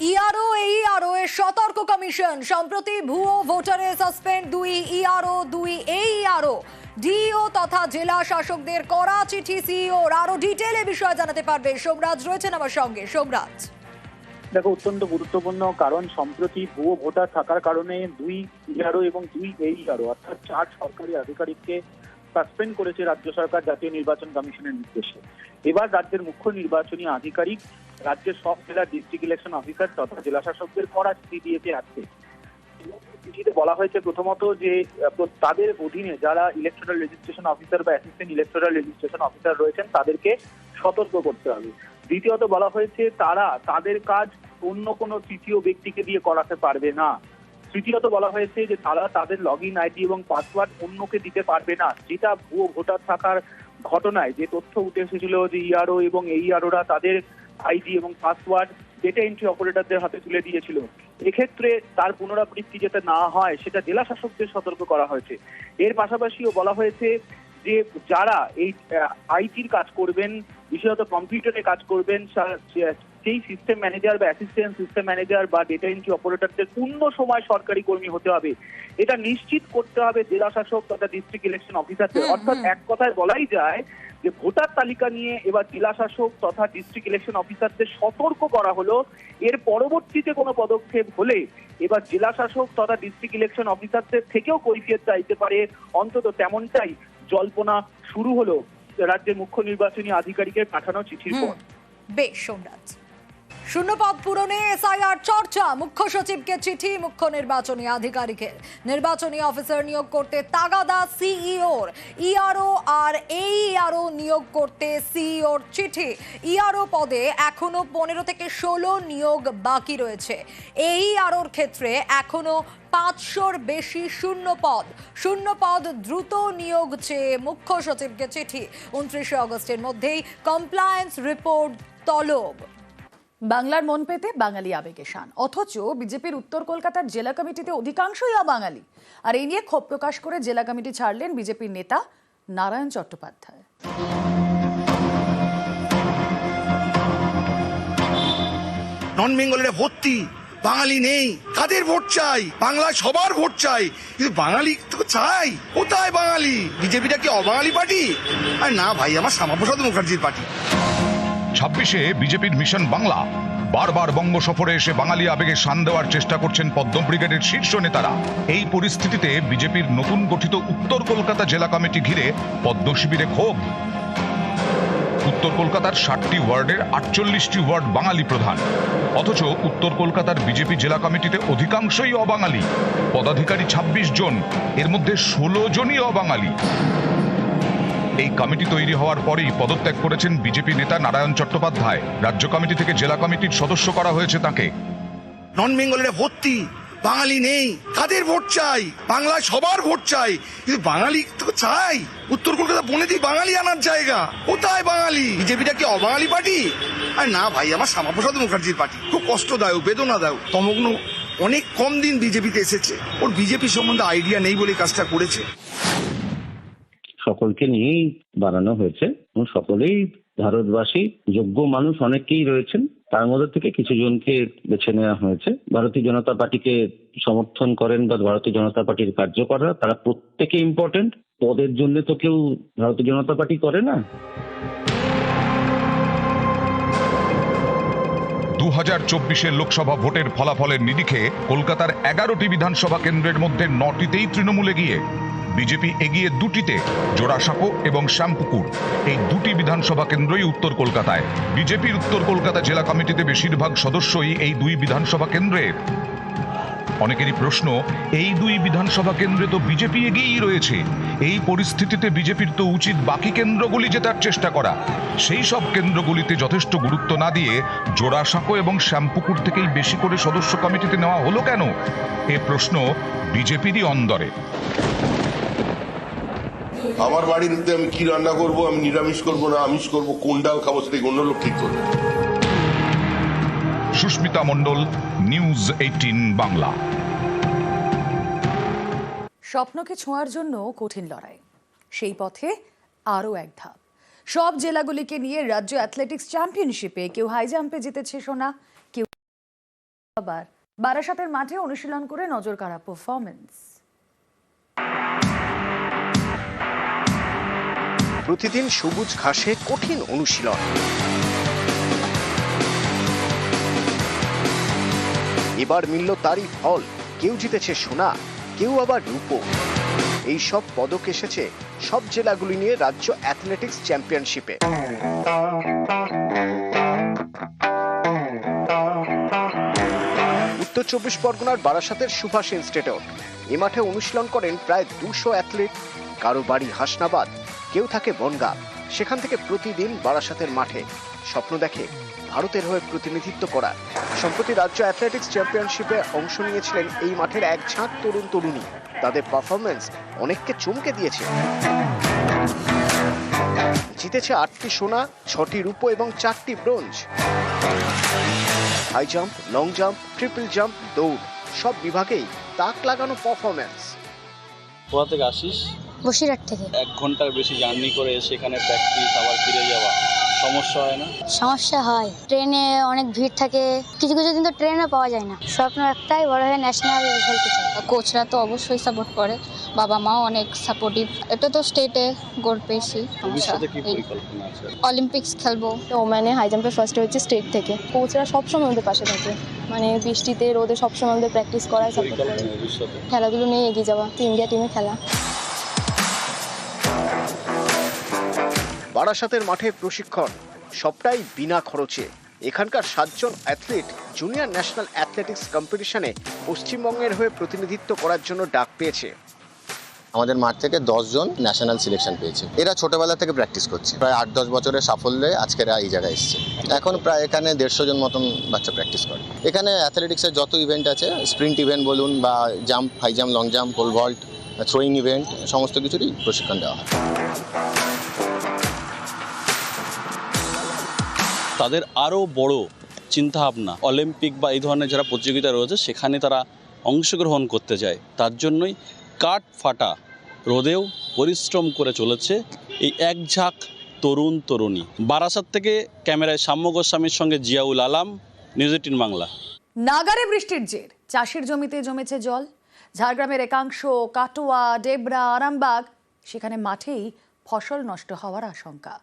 ERO এইআরও এর সতর্ক commission. সম্প্রতি ভুয়ো ভোটারে সাসপেন্ড দুই ইআরও দুই এইআরও ডিও তথা জেলা শাসকদের করা চিঠি সিইওর আরও ডিটেলে বিষয়ে জানাতে পারবে। সোমরাজ রয়েছেন আমার সঙ্গে। সোমরাজ। দেখো, অত্যন্ত গুরুত্বপূর্ণ কারণ সম্প্রতি ভুয়ো ভোটার থাকার কারণে দুই ইআরও এবং দুই এইআরও অর্থাৎ চার সরকারি আধিকারিককে সাসপেন্ড করেছে রাজ্য সরকার জাতীয় নির্বাচন কমিশনের নির্দেশে। এবার রাজ্যের মুখ্য নির্বাচনী আধিকারিক রাজ্যের সব জেলার ডিস্ট্রিক্ট ইলেকশন অফিসার তথা জেলা শাসকদের করা চিঠি আজকে চিঠিতে বলা হয়েছে প্রথমত যে তাদের অধীনে যারা ইলেকট্রাল রেজিস্ট্রেশন অফিসার বা অ্যাসিস্ট্যান্ট ইলেকট্রাল রেজিস্ট্রেশন অফিসার রয়েছেন, তাদেরকে সতর্ক করতে হবে। দ্বিতীয়ত বলা হয়েছে, তারা তাদের কাজ অন্য কোনো তৃতীয় ব্যক্তিকে দিয়ে করাতে পারবে না। তৃতীয়ত বলা হয়েছে যে, তারা তাদের লগ ইন আইডি এবং পাসওয়ার্ড অন্যকে দিতে পারবে না। যেটা ভুয়ো ভোটার থাকার ঘটনায় যে তথ্য উঠে এসেছিল যে ইআরও এবং এইআরওরা তাদের আইডি এবং পাসওয়ার্ড ডেটা এন্ট্রি অপারেটরদের হাতে তুলে দিয়েছিল। এক্ষেত্রে তার পুনরাবৃত্তি যাতে না হয়, সেটা জেলা শাসকদের সতর্ক করা হয়েছে। এর পাশাপাশিও বলা হয়েছে যে যারা এই আইটির কাজ করবেন, বিশেষত কম্পিউটারে কাজ করবেন সেই সিস্টেম ম্যানেজার বা অ্যাসিস্ট্যান্ট সিস্টেম ম্যানেজার বা ডেটা এন্ট্রি অপারেটরদের পূর্ণ সময় সরকারি কর্মী হতে হবে এটা নিশ্চিত করতে হবে জেলা শাসক তথা ডিস্ট্রিক্ট ইলেকশন অফিসারদের অর্থাৎ এক কথায় বলাই যায় যে ভোটার তালিকা নিয়ে এবার জেলা শাসক তথা ডিস্ট্রিক্ট ইলেকশন অফিসারদের সতর্ক করা হলো। এর পরবর্তীতে কোনো পদক্ষেপ হলে এবার জেলা শাসক তথা ডিস্ট্রিক্ট ইলেকশন অফিসারদের থেকেও কৈফিয়ত চাইতে পারে। অন্তত তেমনটাই জল্পনা শুরু হলো রাজ্যের মুখ্য নির্বাচনী আধিকারিকের পাঠানো চিঠির পর। বেশ সোমরাজ শূন্যপদ পূরণে এসআইআর চর্চা। মুখ্য সচিবকে চিঠি, মুখ্য নির্বাচনী আধিকারিকের। নির্বাচনী অফিসার নিয়োগ করতে তাগাদা সিইওর। ইআরও আর এইআরও নিয়োগ করতে সিইওর চিঠি। ইআরও পদে এখনও পনেরো থেকে ষোলো নিয়োগ বাকি রয়েছে। এইআরওর ক্ষেত্রে এখনও পাঁচশোর বেশি শূন্য পদ শূন্য পদ দ্রুত নিয়োগ চেয়ে মুখ্য সচিবকে চিঠি। উনত্রিশে অগস্টের মধ্যেই কমপ্লায়েন্স রিপোর্ট তলব। বাংলার মন পেতে বাঙালি আবেগে শান। অথচ বিজেপির উত্তর কলকাতার জেলা কমিটিতে অধিকাংশই অবাঙালি। আর এই নিয়ে ক্ষোভ প্রকাশ করে জেলা কমিটি ছাড়লেন বিজেপির নেতা নারায়ণ চট্টোপাধ্যায়। নন বেঙ্গলিরা ভর্তি, বাঙালি নেই, কাদের ভোট চাই? বাংলায় সবার ভোট চাই। কিন্তু বাঙালি তো চাই। কোথায় বাঙালি? বিজেপিটা কি অবাঙালি পার্টি? আর না ভাই, আমার শ্যামাপ্রসাদ মুখার্জির পার্টি। ছাব্বিশে বিজেপির মিশন বাংলা। বারবার বঙ্গ সফরে এসে বাঙালি আবেগে শান দেওয়ার চেষ্টা করছেন পদ্ম ব্রিগেডের শীর্ষ নেতারা। এই পরিস্থিতিতে বিজেপির নতুন গঠিত উত্তর কলকাতা জেলা কমিটি ঘিরে পদ্ম শিবিরে ক্ষোভ। উত্তর কলকাতার ষাটটি ওয়ার্ডের আটচল্লিশটি ওয়ার্ড বাঙালি প্রধান। অথচ উত্তর কলকাতার বিজেপি জেলা কমিটিতে অধিকাংশই অবাঙালি। পদাধিকারী ২৬ জন, এর মধ্যে ষোলো জনই অবাঙালি। এই কমিটি তৈরি হওয়ার পরেই পদত্যাগ করেছেন বিজেপি নেতা নারায়ণ চট্টোপাধ্যায়। রাজ্য কমিটি থেকে জেলা কমিটির সদস্য করা হয়েছে তাকে। নন বেঙ্গলিরা ভর্তি বাঙালি নেই কাদের ভোট চাই, বাংলায় সবার ভোট চাই। কিন্তু বাঙালি তো চাই। উত্তর কলকাতা বনে দিই, বাঙালি আনার জায়গা। কোথায় বাঙালি? বিজেপিটা কি অবাঙালি পার্টি? আর না ভাই, আমার শ্যামাপ্রসাদ মুখার্জির পার্টি। খুব কষ্টদায়ক, বেদনাদায়ক। তমগ্ন অনেক কম দিন বিজেপিতে এসেছে। ওর বিজেপি সম্বন্ধে আইডিয়া নেই বলে কাজটা করেছে। সকলকে নিয়েই বানানো হয়েছে এবং সকলেই ভারতবাসী, যোগ্য মানুষ অনেকেই রয়েছেন। তার মধ্যে থেকে কিছু জনকে বেছে নেওয়া হয়েছে। ভারতীয় জনতা পার্টিকে সমর্থন করেন বা ভারতীয় জনতা পার্টির কার্যকররা তারা প্রত্যেকে ইম্পর্টেন্ট পদের জন্য তো কেউ ভারতীয় জনতা পার্টি করে না। দু হাজার চব্বিশের লোকসভা ভোটের ফলাফলের নিরিখে কলকাতার এগারোটি বিধানসভা কেন্দ্রের মধ্যে নটিতেই তৃণমূলে গিয়ে বিজেপি এগিয়ে দুটিতে, জোড়াসাঁকো এবং শ্যামপুকুর। এই দুটি বিধানসভা কেন্দ্রই উত্তর কলকাতায়। বিজেপির উত্তর কলকাতা জেলা কমিটিতে বেশিরভাগ সদস্যই এই দুই বিধানসভা কেন্দ্রের অনেকেরই প্রশ্ন, এই দুই বিধানসভা কেন্দ্রে তো বিজেপি এগিয়েই রয়েছে। এই পরিস্থিতিতে বিজেপির তো উচিত বাকি কেন্দ্রগুলি জেতার চেষ্টা করা। সেই সব কেন্দ্রগুলিতে যথেষ্ট গুরুত্ব না দিয়ে জোড়াসাঁকো এবং শ্যামপুকুর থেকেই বেশি করে সদস্য কমিটিতে নেওয়া হলো কেন? এ প্রশ্ন বিজেপিরই অন্দরে। আমার বাড়িতে আমি কি রান্না করব আমি নিরামিষ করব না আমিষ করব কোন ডাল খাব সেটা অন্য লোক ঠিক করবে। Susmita Mondal news eighteen Bangla. স্বপ্নকে ছোঁয়ার জন্য কঠিন লড়াই। সেই পথে আরও এক ধাপ। সব জেলাগুলিকে নিয়ে রাজ্য অ্যাথলেটিক্স চ্যাম্পিয়নশিপে কেউ হাই জাম্পে জিতেছে সোনা কেউ আবার বারাসাতের মাঠে অনুশীলন করে নজর কাড়া পারফরমেন্স প্রতিদিন সবুজ ঘাসে কঠিন অনুশীলন। এবার মিলল তারই ফল। কেউ জিতেছে সোনা, কেউ আবার রূপো। এই সব পদক এসেছে সব জেলাগুলি নিয়ে রাজ্য অ্যাথলেটিক্স চ্যাম্পিয়নশিপে। উত্তর চব্বিশ পরগনার বারাসাতের সুভাষ ইনস্টিটিউট। এ মাঠে অনুশীলন করেন প্রায় দুশো অ্যাথলিট। কারও বাড়ি হাসনাবাদ কেউ থাকে বনগা, সেখান থেকে প্রতিদিন বারাসাতের মাঠে। স্বপ্ন দেখে ভারতের হয়ে প্রতিনিধিত্ব করা। সম্প্রতি রাজ্য অ্যাথলেটিক্স চ্যাম্পিয়নশিপে অংশ নিয়েছিলেন এই মাঠের এক ঝাঁক তরুণ তরুণী। তাদের পারফরমেন্স অনেককে চমকে দিয়েছে। জিতেছে আটটি সোনা, ছটি রূপো এবং চারটি bronze. High jump, long jump triple jump, দৌড়, সব বিভাগেই তাক লাগানো পারফরমেন্স কোথা থেকে আসিস? বসিরহাট থেকে। এক ঘণ্টার বেশি জার্নি করে সেখানে প্র্যাকটিস আবার ফিরে যাওয়া। সমস্যা হয় না? সমস্যা হয়। ট্রেনে অনেক ভিড় থাকে। কিছু কিছু দিন তো ট্রেনে পাওয়া যায় না। স্বপ্ন একটাই বড় হয়ে ন্যাশনাল খেলতে চাই কোচরা তো অবশ্যই সাপোর্ট করে। বাবা মাও অনেক সাপোর্টিভ এটা তো স্টেটে গোল্ড পেয়েছি ভবিষ্যতে কি পরিকল্পনা আছে? অলিম্পিক্স খেলব। ওম্যানে হাই জাম্পে ফার্স্ট হয়েছে স্টেট থেকে। কোচরা সবসময় আমাদের পাশে থাকে। মানে বৃষ্টিতে রোদে সবসময় আমাদের প্র্যাকটিস করায় সাপোর্ট করে। খেলাধুলো নিয়ে এগিয়ে যাওয়া। ইন্ডিয়া টিমে খেলা। বারাসাতের মাঠে প্রশিক্ষণ, সবটাই বিনা খরচে। এখানকার সাতজন অ্যাথলিট জুনিয়র ন্যাশনাল অ্যাথলেটিক্স কম্পিটিশনে পশ্চিমবঙ্গের হয়ে প্রতিনিধিত্ব করার জন্য ডাক পেয়েছে। আমাদের মাঠ থেকে দশজন ন্যাশনাল সিলেকশন পেয়েছে। এরা ছোটবেলা থেকে প্র্যাকটিস করছে। প্রায় আট, দশ বছরের সাফল্যে আজকে এরা এই জায়গায় এসছে। এখন প্রায় এখানে দেড়শো জন মতন বাচ্চা প্র্যাকটিস করে। এখানে অ্যাথলেটিক্সের যত ইভেন্ট আছে স্প্রিন্ট ইভেন্ট বলুন বা jump high jump long jump pole vault throwing event সমস্ত কিছুরই প্রশিক্ষণ দেওয়া হয়। তাদের আরও বড় চিন্তাভাবনা। অলিম্পিক বা এই ধরনের যারা প্রতিযোগিতা রয়েছে, সেখানে তারা অংশগ্রহণ করতে যায়। তার জন্যই কাঠ ফাটা রোদেও পরিশ্রম করে চলেছে এই এক ঝাঁক তরুণ তরুণী। বারাসাত থেকে ক্যামেরায় সাম্য গোস্বামীর সঙ্গে জিয়াউল আলাম, নিউজ এইটিন বাংলা। নাগারে বৃষ্টির জের। চাষের জমিতে জমেছে জল। ঝাড়গ্রামের একাংশ, কাটোয়া, ডেবরা, আরামবাগ, সেখানে মাঠেই ফসল নষ্ট হওয়ার আশঙ্কা।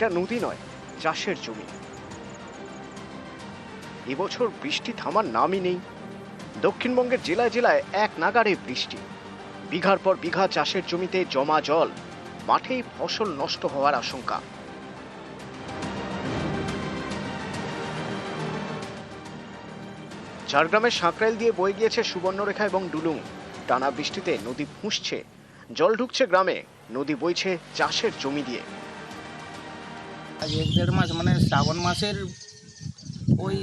এটা নদী নয়, চাষের জমি। এবছর বৃষ্টি থামার নামই নেই। দক্ষিণবঙ্গের জেলায় জেলায় এক নাগারে বৃষ্টি। বিঘার পর বিঘা চাষের জমিতে জমা জল, মাঠেই ফসল নষ্ট হওয়ার আশঙ্কা। ঝাড়গ্রামের সাঁকরাইল দিয়ে বয়ে গিয়েছে সুবর্ণরেখা এবং ডুলুং। টানা বৃষ্টিতে নদী ফুঁসছে, জল ঢুকছে গ্রামে, নদী বইছে চাষের জমি দিয়ে। আজ এক দেড় মাস মানে শ্রাবণ মাসের ওই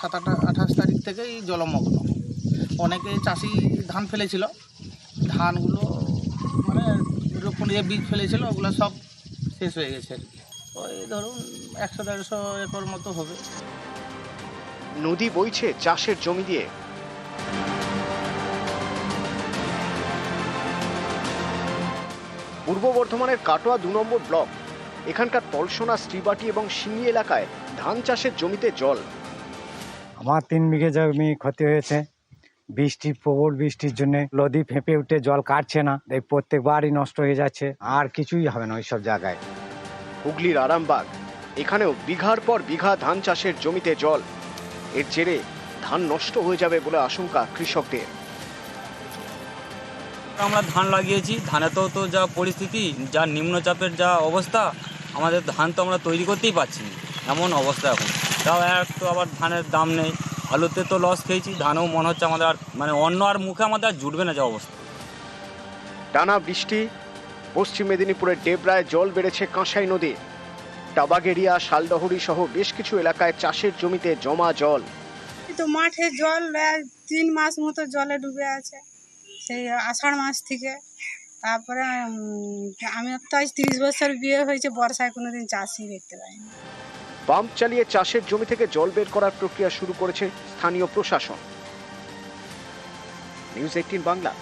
সাত আট, আঠাশ তারিখ থেকেই জলমগ্ন। অনেকে চাষি ধান ফেলেছিল। ধানগুলো মানে রোপণ যে বীজ ফেলেছিল, ওগুলো সব শেষ হয়ে গেছে আর কি। ওই ধরুন একশো, দেড়শো একর মতো হবে। নদী বইছে চাষের জমি দিয়ে। পূর্ব বর্ধমানের কাটোয়া দু নম্বর ব্লক এখানকার তলসোনা শ্রীবাটি এবং সিঙ্গি এলাকায় ধান চাষের জমিতে জল। আমার তিন বিঘে জমি ক্ষতি হয়েছে। বৃষ্টি প্রবল বৃষ্টির জন্য নদী ফেঁপে উঠে জল কাটছে না। এই প্রত্যেকবারই নষ্ট হয়ে যাচ্ছে। আর কিছুই হবে না ওইসব জায়গায়। হুগলির আরামবাগ এখানেও বিঘার পর বিঘা ধান চাষের জমিতে জল। এর জেরে ধান নষ্ট হয়ে যাবে বলে আশঙ্কা কৃষকদের। আমরা ধান লাগিয়েছি। ধানে তো তো যা পরিস্থিতি যা নিম্নচাপের যা অবস্থা আমাদের ধান তো আমরা তৈরি করতেই পারছি না। এমন অবস্থা এখন। তাও এক তো আবার ধানের দাম নেই। আলুতে তো লস খেয়েছি ধানও মনে হচ্ছে আমাদের আর মানে অন্য আর মুখে আমাদের আর জুটবে না যা অবস্থা। টানা বৃষ্টি পশ্চিম মেদিনীপুরের ডেবরায় জল বেড়েছে কাঁসাই নদী। টাবাগেরিয়া শালডহরি সহ বেশ কিছু এলাকায় চাষের জমিতে জমা জল। তো মাঠে জল তিন মাস মতো জলে ডুবে আছে সেই আষাঢ় মাস থেকে। তারপরে আমি তো আজ তিরিশ বছর বিয়ে হয়েছে, বর্ষায় কোনোদিন চাষই দেখতে পাইনি। পাম্প চালিয়ে চাষের জমি থেকে জল বের করার প্রক্রিয়া শুরু করেছে স্থানীয় প্রশাসন। News eighteen Bangla.